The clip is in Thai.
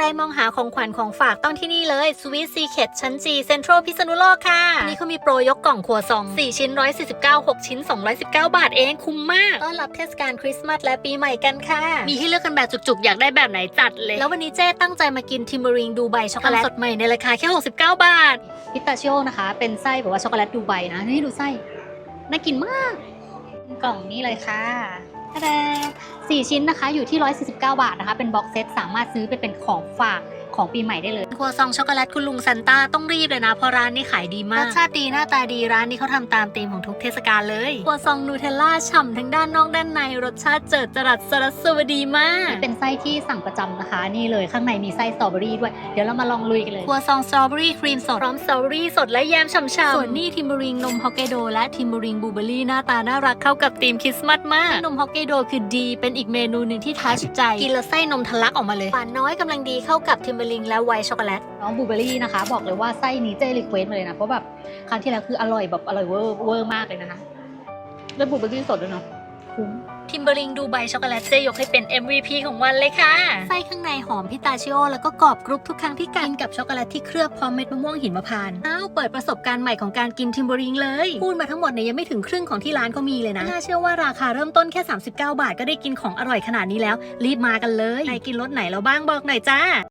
ใครมองหาของขวัญของฝากต้องที่นี่เลย Sweet Secret ชั้นจีเซ็นทรัลพิษณุโลกค่ะอันนี้เขามีโปรยกกล่องครัวซอง 4 ชิ้น 149 6 ชิ้น 219 บาทเองคุ้มมาก ต้อนรับเทศกาลคริสต์มาสและปีใหม่กันค่ะ มีให้เลือกกันแบบจุกๆ อยากได้แบบไหนจัดเลย แล้ววันนี้เจ้ตั้งใจมากินทิมเบอริงดูไบช็อกโกแลตสดใหม่ในราคาแค่ 69 บาท พิสตาชิโอนะคะ เป็นไส้แบบว่าช็อกโกแลตดูไบนะนี่ดูไส้น่ากินมาก กล่องนี้เลยค่ะตะแด สี่ชิ้นนะคะอยู่ที่ 149 บาทนะคะ เป็นบ็อกเซตสามารถซื้อไปเป็นของฝาก ของปีใหม่ได้เลยครัวซองช็อกโกแลตคุณลุงซันต้าต้องรีบเลยนะเพราะร้านนี้ขายดีมากรสชาติดีหน้าตาดีร้านนี้เขาทำตามธีมของทุกเทศกาลเลยครัวซองนูเทลล่าฉ่ำทั้งด้านนอกด้านในรสชาติเจิดจรัสสรัสสวดีมากเป็นไส้ที่สั่งประจำนะคะ นี่เลยข้างในมีไส้สตรอเบอรี่ด้วยเดี๋ยวเรามาลองลุยกันเลยครัวซองสตรอเบอรี่ครีมสดพร้อมสตรอเบอรี่สดและแยมฉ่ำๆส่วนนี่ทิมเบอริงนมฮอกไกโดและทิมเบอริงบลูเบอรี่หน้าตาน่ารักเข้ากับธีมคริสต์มาสมากนมฮอกไกโดคือดี เป็นอีกเมนูหนึ่งที่ทัชใจกินแล้วไส้นมทะลักออกมาเลยหวานน้อยกำลังดีเข้ากับทิมเบอริงและไวท์ช็อกโกแลตน้องบลูเบอรี่นะคะ บอกเลยว่าไส้นี้เจรีเควสมาเลยนะ เพราะแบบครั้งที่แล้วคืออร่อยแบบอร่อยเวอร์เวอร์มากเลยนะคะแล้วบลูเบอรี่สดด้วยเนาะคุ้มทิมเบอริงดูไบช็อกโกแลตเจยกให้เป็น MVP ของวันเลยค่ะ ไส้ข้างในหอมพิตาชิโอ แล้วก็กรอบกรุบทุกครั้งที่กินกับช็อกโกแลตที่เคลือบพร้อมเม็ดมะม่วงหินมะพร้านต์อ้าวเปิดประสบการณ์ใหม่ของการกินทิมเบอริงเลย พูดมาทั้งหมดเนี่ยยังไม่ถึงครึ่งของที่ร้านเขามีเลยนะ น่าเชื่อว่าราคาเริ่มต้นแค่ 39 บาทก็ได้กินของอร่อยขนาดนี้แล้ว รีบมากันเลยใครกินรสไหนแล้วบ้างบอกหน่อยจ้า